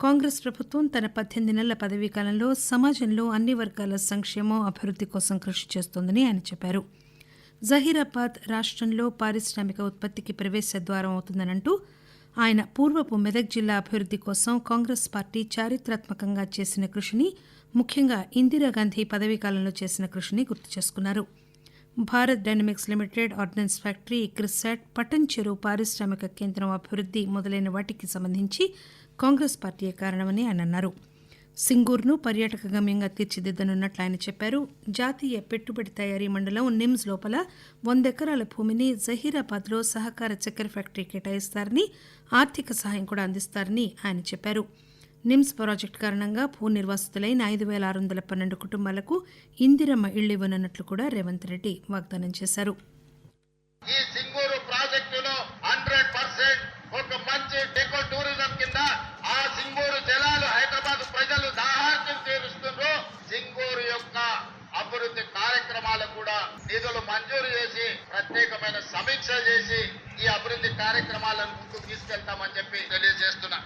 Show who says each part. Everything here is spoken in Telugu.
Speaker 1: కాంగ్రెస్ ప్రభుత్వం తన పద్దెనిమిది నెలల పదవీ కాలంలో సమాజంలో అన్ని వర్గాల సంక్షేమం అభివృద్ది కోసం కృషి చేస్తోందని ఆయన చెప్పారు. జహీరాబాద్ రాష్టంలో పారిశ్రామిక ఉత్పత్తికి ప్రవేశ ద్వారం అవుతుందనంటూ ఆయన పూర్వపు మెదక్ జిల్లా అభివృద్ది కోసం కాంగ్రెస్ పార్టీ చారిత్రాత్మకంగా చేసిన కృషిని ముఖ్యంగా ఇందిరాగాంధీ పదవీ కాలంలో చేసిన కృషిని గుర్తు చేసుకున్నారు. Bharat dynamics limited ordnance factory ICRISAT Patancheru పారిశ్రామిక కేంద్రం అభివృద్ది మొదలైన వాటికి సంబంధించి కాంగ్రెస్ పార్టీయే కారణమని ఆయన అన్నారు. సింగూర్ను పర్యాటక గమ్యంగా తీర్చిదిద్దనున్నట్లు ఆయన చెప్పారు. జాతీయ పెట్టుబడి తయారీ మండలం నిమ్స్ లోపల వంద ఎకరాల భూమిని జహీరాబాద్లో సహకార చక్కెర ఫ్యాక్టరీ కేటాయిస్తారని ఆర్థిక సహాయం కూడా అందిస్తారని ఆయన చెప్పారు. నిమ్స్ ప్రాజెక్టు కారణంగా భూ నిర్వాసితులైన ఐదు వేల ఆరు వందల పన్నెండు కుటుంబాలకు ఇందిరమ్మ ఇళ్ళు ఇవ్వనున్నట్లు కూడా రేవంత్ రెడ్డి వాగ్దానం చేశారు.
Speaker 2: ఈ సింగూరు ప్రాజెక్టులో హండ్రెడ్ పర్సెంట్ ఒక మంచి డెకో టూరిజం కింద ఆ సింగూరు జలాలు హైదరాబాద్ ప్రజలు దాహార్తం తీరుస్తున్నారు సింగూరు యొక్క అభివృద్ధి కార్యక్రమాలకు కూడా నిధులు మంజూరు చేసి ప్రత్యేకమైన సమీక్ష చేసి ఈ అభివృద్ధి కార్యక్రమాలను ముందుకు తీసుకెళ్తామని చెప్పి తెలియజేస్తున్నా.